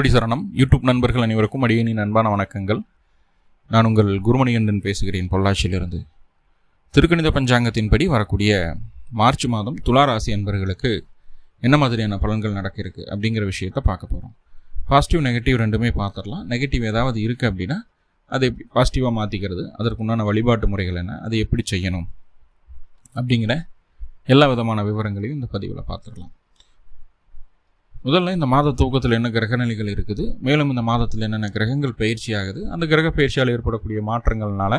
குருவடி சரணம் யூடியூப் நண்பர்கள் அனைவருக்கும் அடியனின் அன்பான வணக்கங்கள். நான் உங்கள் குருமணிகண்டன் பேசுகிறேன் பொள்ளாச்சியிலிருந்து. திருக்கணித பஞ்சாங்கத்தின்படி வரக்கூடிய மார்ச் மாதம் துலா ராசி அன்பர்களுக்கு என்ன மாதிரியான பலன்கள் நடக்க இருக்குது அப்படிங்கிற விஷயத்தை பார்க்க போகிறோம் பாசிட்டிவ் நெகட்டிவ் ரெண்டுமே பார்த்துடலாம். நெகட்டிவ் ஏதாவது இருக்குது அப்படின்னா அதை எப்படி பாசிட்டிவாக மாற்றிக்கிறது அதற்குண்டான வழிபாட்டு முறைகள் என்ன அதை எப்படி செய்யணும் அப்படிங்கிற எல்லா விதமான விவரங்களையும் இந்த பதிவில் பார்த்துடலாம். முதல்ல இந்த மாத தூக்கத்தில் என்ன கிரகநிலைகள் இருக்குது மேலும் இந்த மாதத்தில் என்னென்ன கிரகங்கள் பயிற்சி ஆகுது அந்த கிரக பயிற்சியால் ஏற்படக்கூடிய மாற்றங்கள்னால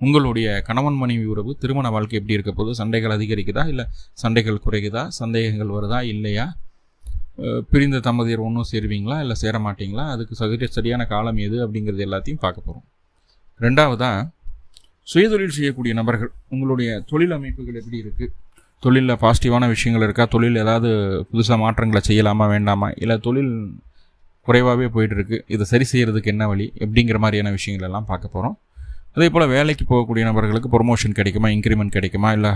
உங்களுடைய கணவன் மனைவி உறவு திருமண வாழ்க்கை எப்படி இருக்க போது சண்டைகள் அதிகரிக்குதா? இல்லை சண்டைகள் குறைக்குதா சந்தேகங்கள் வருதா? இல்லையா? பிரிந்த தம்பதியர் ஒன்றும் சேருவீங்களா? இல்லை சேர மாட்டீங்களா? அதுக்கு சரி சரியான காலம் எது அப்படிங்கிறது எல்லாத்தையும் பார்க்க போகிறோம் ரெண்டாவதாக சுயதொழில் செய்யக்கூடிய நபர்கள் உங்களுடைய தொழில் அமைப்புகள் எப்படி இருக்குது தொழிலில் பாசிட்டிவான விஷயங்கள் இருக்கா? தொழில் ஏதாவது புதுசாக மாற்றங்களை செய்யலாமா வேண்டாமா? இல்லை தொழில் குறைவாகவே போயிட்டுருக்கு. இதை சரி செய்கிறதுக்கு என்ன வழி? எப்படிங்கிற மாதிரியான விஷயங்கள் எல்லாம் பார்க்க போகிறோம் அதே போல் வேலைக்கு போகக்கூடிய நபர்களுக்கு ப்ரொமோஷன் கிடைக்குமா? இன்க்ரிமெண்ட் கிடைக்குமா? இல்லை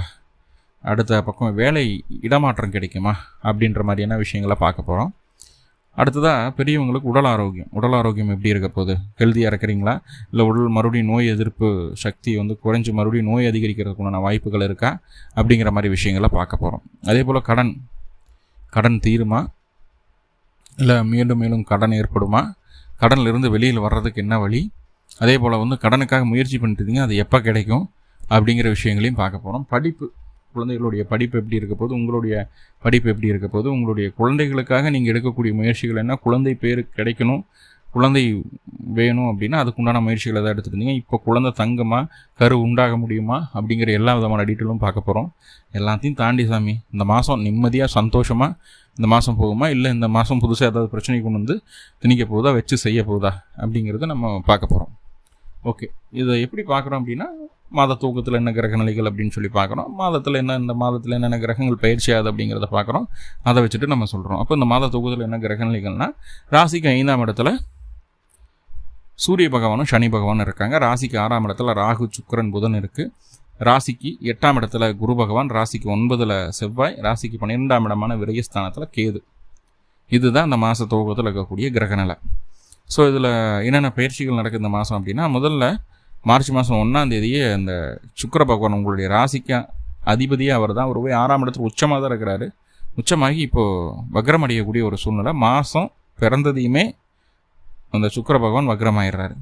அடுத்த பக்கம் வேலை இடமாற்றம் கிடைக்குமா? அப்படின்ற மாதிரியான விஷயங்களை பார்க்க போகிறோம் அடுத்ததாக பெரியவங்களுக்கு உடல் ஆரோக்கியம். உடல் ஆரோக்கியம் எப்படி இருக்க போகுது? ஹெல்த்தியாக இருக்கிறீங்களா? இல்லை உடல் மறுபடியும் நோய் எதிர்ப்பு சக்தி வந்து குறைஞ்சி மறுபடியும் நோய் அதிகரிக்கிறதுக்குண்டான வாய்ப்புகள் இருக்கா? அப்படிங்கிற மாதிரி விஷயங்களை பார்க்க போகிறோம் அதே போல் கடன். கடன் தீருமா? இல்லை மீண்டும் மேலும் கடன் ஏற்படுமா? கடன்லேருந்து வெளியில் வர்றதுக்கு என்ன வழி? அதே போல் வந்து கடனுக்காக முயற்சி பண்ணிட்டு அது எப்போ கிடைக்கும்? அப்படிங்கிற விஷயங்களையும் பார்க்க போகிறோம் படிப்பு. குழந்தைகளுடைய படிப்பு எப்படி இருக்க போது உங்களுடைய படிப்பு எப்படி இருக்க போது உங்களுடைய குழந்தைகளுக்காக நீங்கள் எடுக்கக்கூடிய முயற்சிகள் என்ன குழந்தை பேர் கிடைக்கணும் குழந்தை வேணும் அப்படின்னா அதுக்குண்டான முயற்சிகளை தான் எடுத்துருந்தீங்க இப்போ குழந்தை தங்கமா கரு உண்டாக முடியுமா அப்படிங்கிற எல்லா விதமான டீட்டெயிலும் பார்க்க போகிறோம் எல்லாத்தையும் தாண்டி சாமி இந்த மாதம் நிம்மதியாக சந்தோஷமாக இந்த மாதம் போகுமா இல்லை இந்த மாதம் புதுசாக ஏதாவது பிரச்சனை கொண்டு வந்து திணிக்க போகுதா வச்சு செய்ய போகுதா அப்படிங்கிறத நம்ம பார்க்க போகிறோம் ஓகே இதை எப்படி பார்க்குறோம் அப்படின்னா மாத தூக்கத்தில் என்ன கிரக நிலைகள் அப்படின்னு சொல்லி பார்க்குறோம். மாதத்தில் என்ன இந்த மாதத்தில் என்னென்ன கிரகங்கள் பயிற்சி அப்படிங்கிறத பார்க்குறோம். அதை வச்சுட்டு நம்ம சொல்கிறோம் அப்போ இந்த மாத தூக்கத்தில் என்ன கிரக நிலைகள்னால் ராசிக்கு ஐந்தாம் இடத்துல சூரிய பகவானும் சனி பகவானும் இருக்காங்க. ராசிக்கு ஆறாம் இடத்துல ராகு சுக்கரன் புதன் இருக்குது ராசிக்கு எட்டாம் இடத்துல குரு பகவான் ராசிக்கு ஒன்பதில் செவ்வாய் ராசிக்கு பன்னிரெண்டாம் இடமான விரயஸ்தானத்தில் கேது. இதுதான் இந்த மாத துவக்கத்தில் இருக்கக்கூடிய கிரகநிலை. ஸோ இதில் என்னென்ன பயிற்சிகள் நடக்குது இந்த மாதம் அப்படின்னா முதல்ல மார்ச் மாதம் ஒன்றாம் தேதியே அந்த சுக்கர பகவான் உங்களுடைய ராசிக்கு அதிபதியாக அவர் தான். ஒரு போய் ஆறாம் இடத்துல உச்சமாக தான் இருக்கிறாரு. உச்சமாகி இப்போது வக்ரம் அடையக்கூடிய ஒரு சூழ்நிலை. மாதம் பிறந்ததையுமே அந்த சுக்கர பகவான் வக்ரமாயிடுறாரு.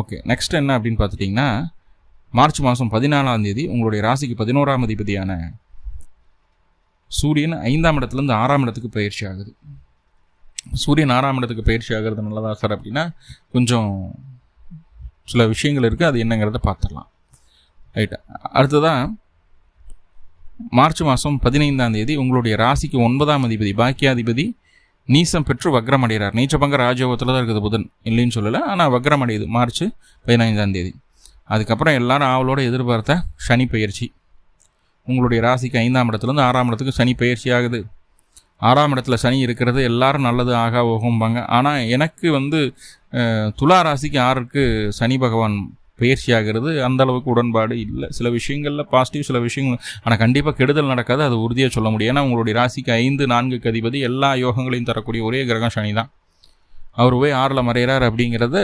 ஓகே நெக்ஸ்ட் என்ன அப்படின்னு பார்த்துட்டிங்கன்னா மார்ச் மாதம் பதினாலாம் தேதி உங்களுடைய ராசிக்கு பதினோராம் அதிபதியான சூரியன் ஐந்தாம் இடத்துலேருந்து ஆறாம் இடத்துக்கு பயிற்சி ஆகுது. சூரியன் ஆறாம் இடத்துக்கு பயிற்சி ஆகிறது நல்லதா சார் அப்படின்னா கொஞ்சம் சில விஷயங்கள் இருக்குது அது என்னங்கிறத பார்த்துடலாம். ரைட் அடுத்ததாக மார்ச் மாதம் பதினைந்தாம் தேதி உங்களுடைய ராசிக்கு ஒன்பதாம் அதிபதி பாக்கியாதிபதி நீசம் பெற்று வக்ரம் அடைகிறார். நீச்சபங்க ராஜயோகத்தில் தான் இருக்குது புதன் இல்லைன்னு சொல்லலை. ஆனால் வக்ரம் அடையுது மார்ச் பதினைந்தாம் தேதி. அதுக்கப்புறம் எல்லாரும் ஆவலோடு எதிர்பார்த்த சனி பயிற்சி உங்களுடைய ராசிக்கு ஐந்தாம் இடத்துலேருந்து ஆறாம் இடத்துக்கு சனி பயிற்சி ஆகுது. ஆறாம் இடத்துல சனி இருக்கிறது எல்லாரும் நல்லது ஆகா ஓகும்பாங்க ஆனால் எனக்கு வந்து துலா ராசிக்கு ஆறுக்கு சனி பகவான் பயிற்சி ஆகிறது அந்த அளவுக்கு உடன்பாடு இல்லை. சில விஷயங்களில் பாசிட்டிவ் சில விஷயங்கள் ஆனால் கண்டிப்பாக கெடுதல் நடக்காது. அது உறுதியாக சொல்ல முடியும். ஏன்னா உங்களுடைய ராசிக்கு ஐந்து நான்குக்கு அதிபதி எல்லா யோகங்களையும் தரக்கூடிய ஒரே கிரகம் சனி தான். அவர் போய் ஆறில் மறைகிறார் அப்படிங்கிறத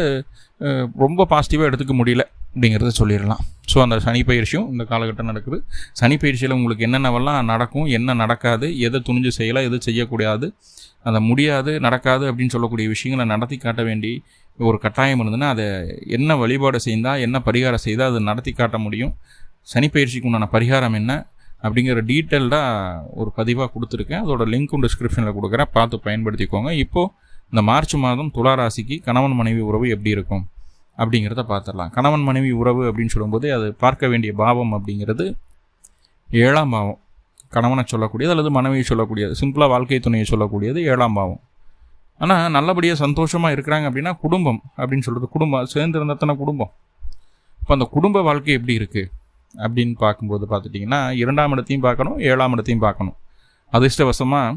ரொம்ப பாசிட்டிவாக எடுத்துக்க முடியல அப்படிங்கிறத சொல்லிடலாம். ஸோ அந்த சனி பயிற்சியும் இந்த காலகட்டம் நடக்குது. சனி பயிற்சியில் உங்களுக்கு என்னென்னவெல்லாம் நடக்கும் என்ன நடக்காது எதை துணிஞ்சு செய்யலாம் எது செய்யக்கூடாது அதை முடியாது நடக்காது அப்படின்னு சொல்லக்கூடிய விஷயங்களை நடத்தி காட்ட வேண்டி ஒரு கட்டாயம் இருந்ததுன்னா அதை என்ன வழிபாடு செய்தால் என்ன பரிகாரம் செய்தால் அதை நடத்தி காட்ட முடியும்? சனிப்பயிற்சிக்கு உண்டான பரிகாரம் என்ன? அப்படிங்கிற டீட்டெயில்டாக ஒரு பதிவாக கொடுத்துருக்கேன். அதோட லிங்க்கும் டிஸ்கிரிப்ஷனில் கொடுக்குறேன். பார்த்து பயன்படுத்திக்கோங்க. இப்போது இந்த மார்ச் மாதம் துலா ராசிக்கு கணவன் மனைவி உறவு எப்படி இருக்கும்? அப்படிங்கிறத பார்த்துடலாம். கணவன் மனைவி உறவு அப்படின்னு சொல்லும்போது அது பார்க்க வேண்டிய பாவம் அப்படிங்கிறது ஏழாம் பாவம். கணவனை சொல்லக்கூடியது அல்லது மனைவியை சொல்லக்கூடியது. சிம்பிளாக வாழ்க்கை துணையை சொல்லக்கூடியது ஏழாம் பாவம். ஆனால் நல்லபடியாக சந்தோஷமாக இருக்கிறாங்க அப்படின்னா குடும்பம் அப்படின்னு சொல்கிறது குடும்பம். சேர்ந்து குடும்பம். இப்போ அந்த குடும்ப வாழ்க்கை எப்படி இருக்குது அப்படின்னு பார்க்கும்போது பார்த்துட்டிங்கன்னா இரண்டாம் இடத்தையும் பார்க்கணும் ஏழாம் இடத்தையும் பார்க்கணும். அதிர்ஷ்டவசமாக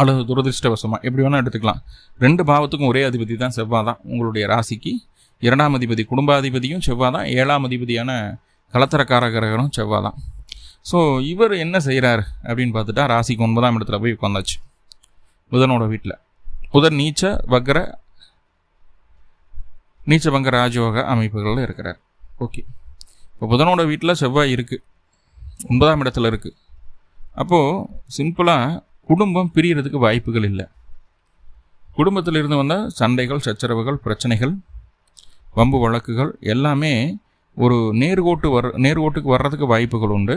அல்லது துரதிர்ஷ்டவசமாக எப்படி வேணால் எடுத்துக்கலாம். ரெண்டு பாவத்துக்கும் ஒரே அதிபதி தான் செவ்வாய் தான். உங்களுடைய ராசிக்கு இரண்டாம் அதிபதி குடும்பாதிபதியும் செவ்வாய் தான். ஏழாம் அதிபதியான கலத்தரக்காரகரகரும் செவ்வாய் தான். ஸோ இவர் என்ன செய்கிறார் அப்படின்னு பார்த்துட்டா ராசிக்கு ஒன்பதாம் இடத்துல போய் உட்காந்தாச்சு. புதனோட வீட்டில் உதர் நீச்ச வக்ர நீச்ச வங்க ராஜயோக அமைப்புகளில் இருக்கிறார். ஓகே. இப்போ புதனோட வீட்டில் செவ்வாய் இருக்குது ஒன்பதாம் இடத்துல இருக்குது அப்போது சிம்பிளாக குடும்பம் பிரியறதுக்கு வாய்ப்புகள் இல்லை. குடும்பத்தில் இருந்து வந்தால் சண்டைகள் சச்சரவுகள் பிரச்சனைகள் வம்பு வழக்குகள் எல்லாமே ஒரு நேர்கோட்டு வர நேர்கோட்டுக்கு வர்றதுக்கு வாய்ப்புகள் உண்டு.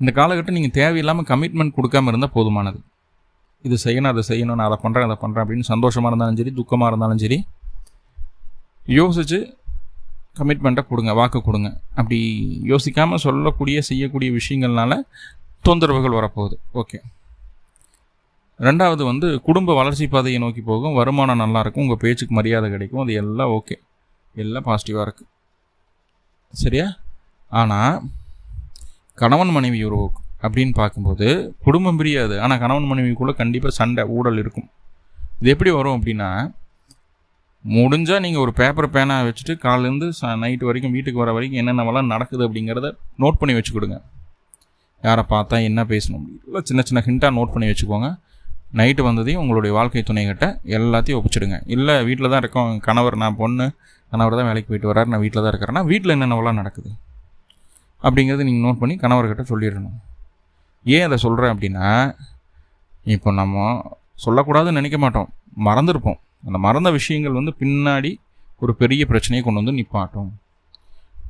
இந்த காலகட்டம் நீங்கள் தேவையில்லாமல் கமிட்மெண்ட் கொடுக்காம இருந்தால் போதுமானது. இது செய்யணும் அதை செய்யணும் நான் அதை பண்ணுறேன் அதை பண்ணுறேன் அப்படின்னு சந்தோஷமாக இருந்தாலும் சரி துக்கமாக இருந்தாலும் சரி யோசித்து கமிட்மெண்ட்டை கொடுங்க வாக்கு கொடுங்க. அப்படி யோசிக்காமல் சொல்லக்கூடிய செய்யக்கூடிய விஷயங்கள்னால தொந்தரவுகள் வரப்போகுது. ஓகே ரெண்டாவது வந்து குடும்ப வளர்ச்சி பாதையை நோக்கி போகும். வருமானம் நல்லாயிருக்கும் உங்கள் பேச்சுக்கு மரியாதை கிடைக்கும் அது எல்லாம் ஓகே எல்லாம் பாசிட்டிவாக இருக்குது சரியா? ஆனால் கணவன் மனைவி உறவு அப்படின்னு பார்க்கும்போது குடும்பம் பிரியாது. ஆனால் கணவன் மனைவிக்குள்ளே கண்டிப்பாக சண்டை ஊழல் இருக்கும். இது எப்படி வரும் அப்படின்னா முடிஞ்சால் நீங்கள் ஒரு பேப்பர் பேனா வச்சுட்டு காலேருந்து ச நைட்டு வரைக்கும் வீட்டுக்கு வர வரைக்கும் என்னென்னவெல்லாம் நடக்குது அப்படிங்கிறத நோட் பண்ணி வச்சுக்கொடுங்க. யாரை பார்த்தா என்ன பேசணும் இல்லை சின்ன சின்ன ஹிண்ட்டாக நோட் பண்ணி வச்சுக்கோங்க. நைட்டு வந்ததையும் உங்களுடைய வாழ்க்கை துணைகிட்ட எல்லாத்தையும் ஒப்பிச்சிடுங்க. இல்லை வீட்டில் தான் இருக்கோம் கணவர் நான் பொண்ணு கணவர் தான் வேலைக்கு போயிட்டு வராரு நான் வீட்டில் தான் இருக்கிறேன்னா வீட்டில் என்னென்னவெல்லாம் நடக்குது? அப்படிங்கிறது நீங்கள் நோட் பண்ணி கணவர்கிட்ட சொல்லிடணும். ஏன் அதை சொல்கிறேன் அப்படின்னா இப்போ நம்ம சொல்லக்கூடாதுன்னு நினைக்க மாட்டோம். மறந்துருப்போம். அந்த மறந்த விஷயங்கள் வந்து பின்னாடி ஒரு பெரிய பிரச்சனையை கொண்டு வந்து நிப்பாட்டும்.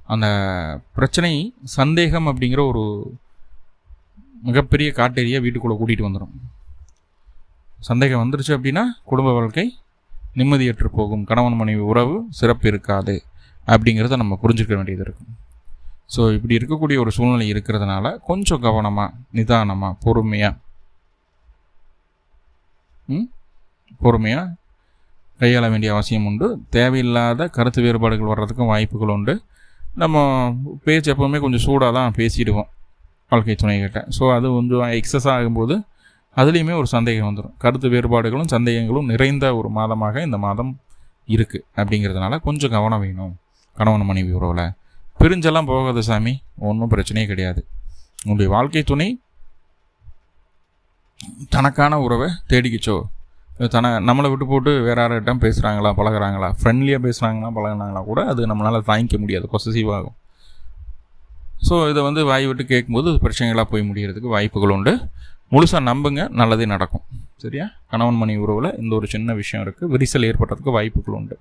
அந்த பிரச்சனை சந்தேகம் அப்படிங்கிற ஒரு மிகப்பெரிய காட்டேரியை வீட்டுக்குள்ளே கூட்டிகிட்டு வந்துடும் சந்தேகம் வந்துருச்சு அப்படின்னா குடும்ப வாழ்க்கை நிம்மதியற்று போகும். கணவன் மனைவி உறவு சிறப்பு இருக்காது அப்படிங்கிறத நம்ம புரிஞ்சுக்க வேண்டியது இருக்கும். ஸோ இப்படி இருக்கக்கூடிய ஒரு சூழ்நிலை இருக்கிறதுனால கொஞ்சம் கவனமாக நிதானமாக பொறுமையாக பொறுமையாக கையாள வேண்டிய அவசியம் உண்டு. தேவையில்லாத கருத்து வேறுபாடுகள் வர்றதுக்கும் வாய்ப்புகள் உண்டு. நம்ம பேச்சு எப்போவுமே கொஞ்சம் சூடாக தான் பேசிடுவோம் வாழ்க்கை துணைகிட்ட. ஸோ அது கொஞ்சம் எக்ஸஸ் ஆகும்போது அதுலேயுமே ஒரு சந்தேகம் வந்துடும் கருத்து வேறுபாடுகளும் சந்தேகங்களும் நிறைந்த ஒரு மாதமாக இந்த மாதம் இருக்குது அப்படிங்கிறதுனால கொஞ்சம் கவனம் வேணும். கணவன் மனைவி உறவில். பிரிஞ்செல்லாம் போகாது சாமி. ஒன்றும் பிரச்சனையே கிடையாது. உங்களுடைய வாழ்க்கை துணை தனக்கான உறவை தேடிக்கிச்சோ. தன நம்மளை விட்டு போட்டு வேற யார்கிட்ட பேசுகிறாங்களா பழகிறாங்களா ஃப்ரெண்ட்லியாக பேசுகிறாங்களா பழகினாங்களா கூட அது நம்மளால் தாங்கிக்க முடியாது. பொசசிவ் ஆகும். ஸோ இதை வந்து வாய் விட்டு கேட்கும்போது பிரச்சனைகளாக போய் முடிகிறதுக்கு வாய்ப்புகள் உண்டு. முழுசாக நம்புங்க நல்லதே நடக்கும். சரியா? கணவன் மணி உறவில் இந்த ஒரு சின்ன விஷயம் இருக்குது விரிசல் ஏற்படுறதுக்கு வாய்ப்புகள் உண்டு.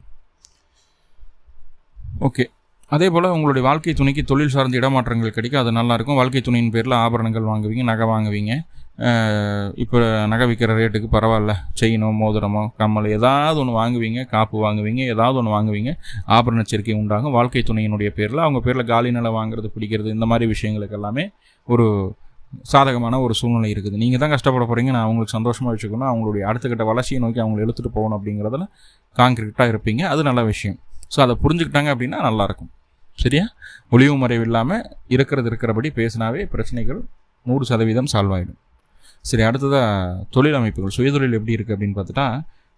ஓகே அதே போல் உங்களுடைய வாழ்க்கை துணைக்கு தொழில் சார்ந்த இடமாற்றங்கள் கிடைக்கும். அது நல்லாயிருக்கும். வாழ்க்கை துணையின் பேரில் ஆபரணங்கள் வாங்குவீங்க நகை வாங்குவீங்க. இப்போ நகை விற்கிற ரேட்டுக்கு பரவாயில்ல. செயினோ மோதிரமோ கம்மல் ஏதாவது ஒன்று வாங்குவீங்க காப்பு வாங்குவீங்க ஏதாவது ஒன்று வாங்குவீங்க. ஆபரண சேர்க்கை உண்டாகும். வாழ்க்கை துணையினுடைய பேரில் அவங்க பேரில் காலி நிலம் வாங்குறது பிடிக்கிறது இந்த மாதிரி விஷயங்களுக்கு எல்லாமே ஒரு சாதகமான ஒரு சூழ்நிலை இருக்குது. நீங்கள் தான் கஷ்டப்பட போகிறீங்க நான் அவங்களுக்கு சந்தோஷமாக வச்சுக்கணும். அவங்களுடைய அடுத்த கட்ட வளர்ச்சியை நோக்கி அவங்களை எழுத்துட்டு போகணும் அப்படிங்கிறதுல காங்கிரீட்டாக இருப்பீங்க. அது நல்ல விஷயம். ஸோ அதை புரிஞ்சுக்கிட்டாங்க அப்படின்னா நல்லாயிருக்கும் சரியா? ஒளிவு மறைவு இல்லாமல் இருக்கிறது இருக்கிறபடி பேசினாவே பிரச்சனைகள் நூறு சதவீதம் சால்வ் ஆகிடும் சரி அடுத்ததாக தொழில் அமைப்புகள். சுயதொழில் எப்படி இருக்குது அப்படின்னு பார்த்துட்டா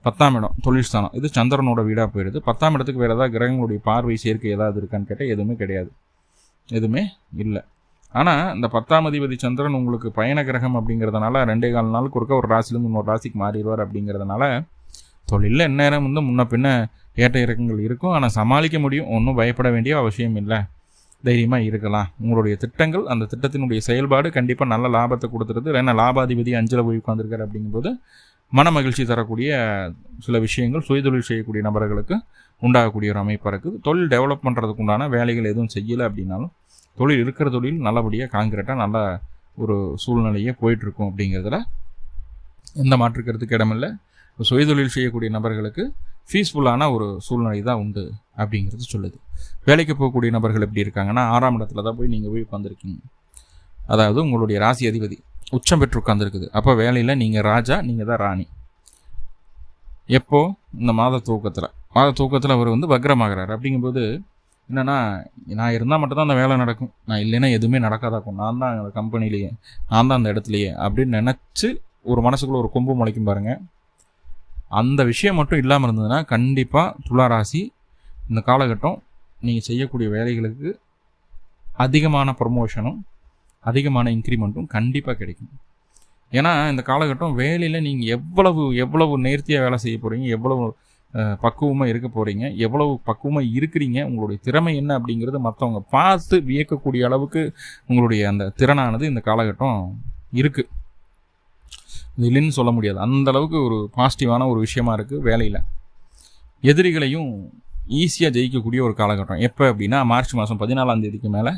பத்தாம் இடம் தொழில் ஸ்தானம். இது சந்திரனோட வீடாக போயிடுது பத்தாம் இடத்துக்கு வேறு ஏதாவது கிரகங்களுடைய பார்வை சேர்க்கை ஏதாவது இருக்கான்னு கேட்டால் எதுவுமே கிடையாது. எதுவுமே இல்லை. ஆனால் இந்த பத்தாம் அதிபதி சந்திரன் உங்களுக்கு பயண கிரகம் அப்படிங்கிறதுனால ரெண்டே கால் நாளுக்கு ஒருக்க ஒரு ராசிலேருந்து இன்னொரு ராசிக்கு மாறிடுவார் அப்படிங்கிறதுனால தொழிலில் எந்நேரம் வந்து முன்ன பின்ன ஏற்ற இறக்கங்கள் இருக்கும். ஆனால் சமாளிக்க முடியும். ஒன்றும் பயப்பட வேண்டிய அவசியம் இல்லை. தைரியமாக இருக்கலாம். உங்களுடைய திட்டங்கள் அந்த திட்டத்தினுடைய செயல்பாடு கண்டிப்பாக நல்ல லாபத்தை கொடுத்துருது. ஏன்னா லாபாதிபதி அஞ்சில் போய் உட்காந்துருக்காரு அப்படிங்கும்போது மன மகிழ்ச்சி தரக்கூடிய சில விஷயங்கள் சுயதொழில் செய்யக்கூடிய நபர்களுக்கு உண்டாகக்கூடிய ஒரு அமைப்பாக இருக்குது. தொழில் டெவலப் பண்ணுறதுக்கு உண்டான வேலைகள் எதுவும் செய்யலை அப்படின்னாலும் தொழில் இருக்கிற தொழில் நல்லபடியாக காங்கிரட்டாக நல்ல ஒரு சூழ்நிலையே போயிட்டுருக்கும் அப்படிங்கிறதுல எந்த மாற்றுக்கிறதுக்கு இடமில்லை. சுயதொழில் செய்யக்கூடிய நபர்களுக்கு ஃபீஸ்ஃபுல்லான ஒரு சூழ்நிலை தான் உண்டு அப்படிங்கிறது சொல்லுது. வேலைக்கு போகக்கூடிய நபர்கள் எப்படி இருக்காங்கன்னா ஆறாம் இடத்துல தான் போய் நீங்கள் போய் உட்காந்துருக்கீங்க அதாவது உங்களுடைய ராசி அதிபதி உச்சம் பெற்று உட்காந்துருக்குது அப்போ வேலையில் நீங்கள் ராஜா நீங்கள் தான் ராணி. எப்போ? இந்த மாத தூக்கத்தில். மாத தூக்கத்தில் அவர் வந்து வக்ரமாகிறார். அப்படிங்கும்போது என்னென்னா நான் இருந்தால் மட்டும்தான் அந்த வேலை நடக்கும். நான் இல்லைன்னா எதுவுமே நடக்காதாக்கும் நான் தான் அந்த கம்பெனிலேயே நான் தான் அந்த இடத்துலையே அப்படின்னு நினச்சி ஒரு மனசுக்குள்ளே ஒரு கொம்பு முளைக்கும் பாருங்கள் அந்த விஷயம் மட்டும் இல்லாமல் இருந்ததுன்னா கண்டிப்பாக துளாராசி இந்த காலகட்டம் நீங்கள் செய்யக்கூடிய வேலைகளுக்கு அதிகமான ப்ரொமோஷனும் அதிகமான இன்க்ரிமெண்ட்டும் கண்டிப்பாக கிடைக்கும். ஏன்னா இந்த காலகட்டம் வேலையில் நீங்கள் எவ்வளவு எவ்வளவு நேர்த்தியாக வேலை செய்ய போகிறீங்க எவ்வளவு பக்குவமாக இருக்க போகிறீங்க எவ்வளவு பக்குவமாக இருக்கிறீங்க உங்களுடைய திறமை என்ன அப்படிங்கிறது மற்றவங்க பார்த்து வியக்கக்கூடிய அளவுக்கு உங்களுடைய அந்த திறனானது இந்த காலகட்டம் இருக்குது இல்லைன்னு சொல்ல முடியாது. அந்த அளவுக்கு ஒரு பாசிட்டிவான ஒரு விஷயமா இருக்குது வேலையில். எதிரிகளையும் ஈஸியாக ஜெயிக்கக்கூடிய ஒரு காலகட்டம். எப்போ அப்படின்னா மார்ச் மாதம் பதினாலாம் தேதிக்கு மேலே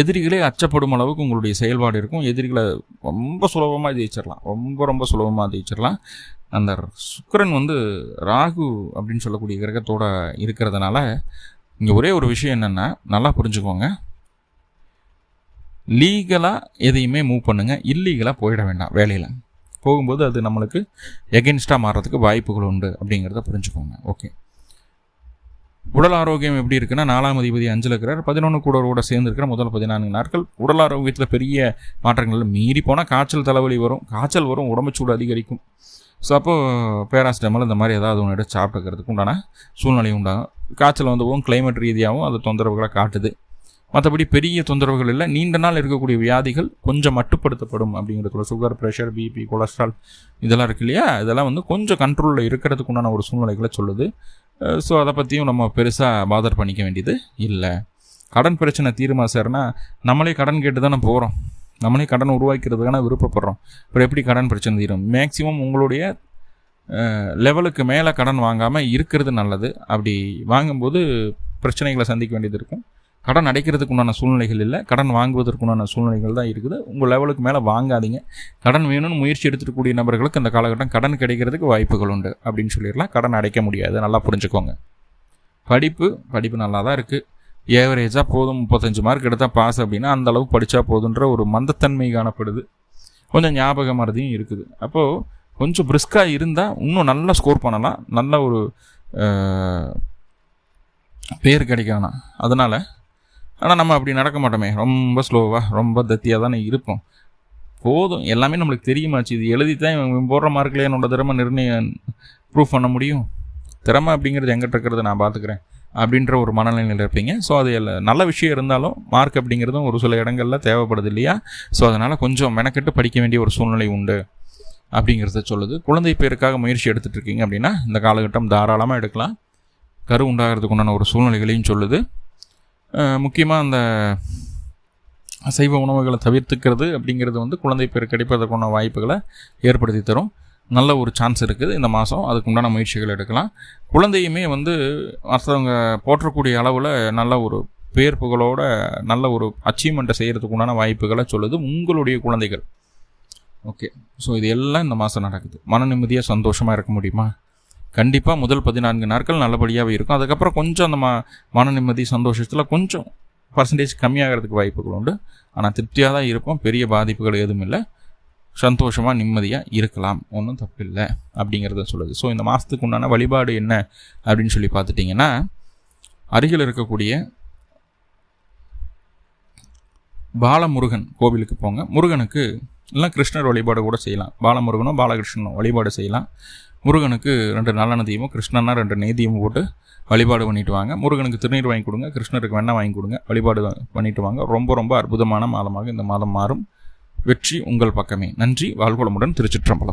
எதிரிகளே அச்சப்படும் அளவுக்கு உங்களுடைய செயல்பாடு இருக்கும். எதிரிகளை ரொம்ப சுலபமாக ஜெயிச்சிடலாம். ரொம்ப ரொம்ப சுலபமாக ஜெயிச்சிடலாம். அந்த சுக்கரன் வந்து ராகு அப்படின்னு சொல்லக்கூடிய கிரகத்தோடு இருக்கிறதுனால இங்கே ஒரே ஒரு விஷயம் என்னென்னா நல்லா புரிஞ்சுக்கோங்க. லீகலாக எதையுமே மூவ் பண்ணுங்கள் இல்லீகலாக போயிட வேண்டாம் வேலையில். போகும்போது அது நம்மளுக்கு எகென்ஸ்டாக மாறுறதுக்கு வாய்ப்புகள் உண்டு அப்படிங்கிறத புரிஞ்சுக்கோங்க. ஓகே உடல் ஆரோக்கியம் எப்படி இருக்குன்னா நாலாம் அதிபதி அஞ்சில் இருக்கிறார் பதினொன்று கூட சேர்ந்துருக்கிற முதல் பதினான்கு நாட்கள். உடல் ஆரோக்கியத்தில் பெரிய மாற்றங்கள் மீறி போனால் காய்ச்சல் தலைவலி வரும். காய்ச்சல் வரும் உடம்பு சூடு அதிகரிக்கும். ஸோ அப்போது பேராசிட்டமால் இந்த மாதிரி ஏதாவது ஒன்று எடுத்து சாப்பிட்டுக்கிறதுக்கு உண்டான சூழ்நிலை உண்டாகும் காய்ச்சல் வந்தவும் கிளைமேட் ரீதியாகவும் அது தொந்தரவுகளை காட்டுது. மற்றபடி பெரிய தொந்தரவுகள் இல்லை. நீண்ட நாள் இருக்கக்கூடிய வியாதிகள் கொஞ்சம் மட்டுப்படுத்தப்படும் அப்படிங்கிறதுல சுகர் ப்ரெஷர் பிபி கொலஸ்ட்ரால் இதெல்லாம் இருக்கு இல்லையா? இதெல்லாம் வந்து கொஞ்சம் கண்ட்ரோலில் இருக்கிறதுக்கு உண்டான ஒரு சூழ்நிலைகளை சொல்லுது. ஸோ அதை பற்றியும் நம்ம பெருசாக பாதர் பண்ணிக்க வேண்டியது இல்லை. கடன் பிரச்சனை தீருமா சார்னா நம்மளே கடன் கேட்டு தானே போகிறோம் நம்மளே கடன் உருவாக்கிறதுக்கான விருப்பப்படுறோம். அப்புறம் எப்படி கடன் பிரச்சனை தீரும்? மேக்சிமம் உங்களுடைய லெவலுக்கு மேலே கடன் வாங்காமல் இருக்கிறது நல்லது. அப்படி வாங்கும்போது பிரச்சனைகளை சந்திக்க வேண்டியது இருக்கும். கடன் அடைக்கிறதுக்கு உண்டான சூழ்நிலைகள் இல்லை. கடன் வாங்குவதற்கு உண்டான சூழ்நிலைகள் தான் இருக்குது. உங்கள் லெவலுக்கு மேலே வாங்காதீங்க. கடன் வேணும்னு முயற்சி எடுத்துக்கூடிய நபர்களுக்கு இந்த காலகட்டம் கடன் கிடைக்கிறதுக்கு வாய்ப்புகள் உண்டு அப்படின்னு சொல்லிடலாம். கடன் அடைக்க முடியாது. நல்லா புரிஞ்சுக்கோங்க. படிப்பு படிப்பு நல்லா தான் இருக்குது ஏவரேஜாக போதும். முப்பத்தஞ்சு மார்க் எடுத்தால் பாஸ் அப்படின்னா அந்த அளவுக்கு படித்தா போதுன்ற ஒரு மந்தத்தன்மை காணப்படுது. கொஞ்சம் ஞாபக மறதியும் இருக்குது. அப்போது கொஞ்சம் பிரிஸ்காக இருந்தால் இன்னும் நல்லா ஸ்கோர் பண்ணலாம். நல்ல ஒரு பேர் கிடைக்கலாம். அதனால் ஆனால் நம்ம அப்படி நடக்க மாட்டோமே. ரொம்ப ஸ்லோவாக ரொம்ப தத்தியாக தானே இருப்போம். போதும். எல்லாமே நம்மளுக்கு தெரியுமாச்சு இது எழுதி தான் போடுற மார்க்கில் என்னோட திறமை நிர்ணயம் ப்ரூவ் பண்ண முடியும். திறமை அப்படிங்கிறது எங்கிட்ட இருக்கிறத நான் பார்த்துக்கிறேன் அப்படின்ற ஒரு மனநிலையில் இருப்பீங்க. ஸோ அது நல்ல விஷயம் இருந்தாலும் மார்க் அப்படிங்கிறதும் ஒரு சில இடங்களில் தேவைப்படுது இல்லையா? ஸோ அதனால் கொஞ்சம் மெனக்கெட்டு படிக்க வேண்டிய ஒரு சூழ்நிலை உண்டு அப்படிங்கிறத சொல்லுது. குழந்தை பேருக்காக முயற்சி எடுத்துகிட்டு இருக்கீங்க அப்படின்னா இந்த காலகட்டம் தாராளமாக எடுக்கலாம். கரு உண்டாகிறதுக்கு உண்டான ஒரு சூழ்நிலைகளையும் சொல்லுது. முக்கியமாக அந்த அசைவ உணவுகளை தவிர்த்துக்கிறது அப்படிங்கிறது வந்து குழந்தை பேர் கிடைப்பதற்கான வாய்ப்புகளை ஏற்படுத்தி தரும். நல்ல ஒரு சான்ஸ் இருக்குது இந்த மாதம் அதுக்கு உண்டான முயற்சிகள் எடுக்கலாம். குழந்தையுமே வந்து மற்றவங்க போற்றக்கூடிய அளவில் நல்ல ஒரு பேர் புகழோட நல்ல ஒரு அச்சீவ்மெண்ட்டை செய்கிறதுக்கு உண்டான வாய்ப்புகளை சொல்லுது உங்களுடைய குழந்தைகள். ஓகே ஸோ இது எல்லாம் இந்த மாதம் நடக்குது. மன நிம்மதியாக சந்தோஷமாக இருக்க முடியுமா? கண்டிப்பாக முதல் பதினான்கு நாட்கள் நல்லபடியாகவே இருக்கும். அதுக்கப்புறம் கொஞ்சம் அந்த மன நிம்மதி சந்தோஷத்தில் கொஞ்சம் பர்சன்டேஜ் கம்மியாகிறதுக்கு வாய்ப்புகள் உண்டு. ஆனால் திருப்தியாக தான் இருப்போம் பெரிய பாதிப்புகள் எதுவும் இல்லை. சந்தோஷமாக நிம்மதியாக இருக்கலாம். ஒன்றும் தப்பில்லை அப்படிங்கிறத சொல்லுது. ஸோ இந்த மாதத்துக்கு உண்டான வழிபாடு என்ன அப்படின்னு சொல்லி பார்த்துட்டிங்கன்னா அருகில் இருக்கக்கூடிய பாலமுருகன் கோவிலுக்கு போங்க. முருகனுக்கு இல்லை கிருஷ்ணர் வழிபாடு கூட செய்யலாம். பாலமுருகனோ பாலகிருஷ்ணனோ வழிபாடு செய்யலாம். முருகனுக்கு ரெண்டு நல்லெண்ணத்தையும் கிருஷ்ணனா ரெண்டு நேதியும் போட்டு வழிபாடு பண்ணிட்டு வாங்க. முருகனுக்கு திருநீர் வாங்கி கொடுங்க கிருஷ்ணருக்கு வெண்ணெய் வாங்கி கொடுங்க வழிபாடு பண்ணிட்டு வாங்க. ரொம்ப ரொம்ப அற்புதமான மாதமாக இந்த மாதம் மாறும். வெற்றி உங்கள் பக்கமே. நன்றி. வாழ்வளமுடன் திருச்சிற்றம்பலம்.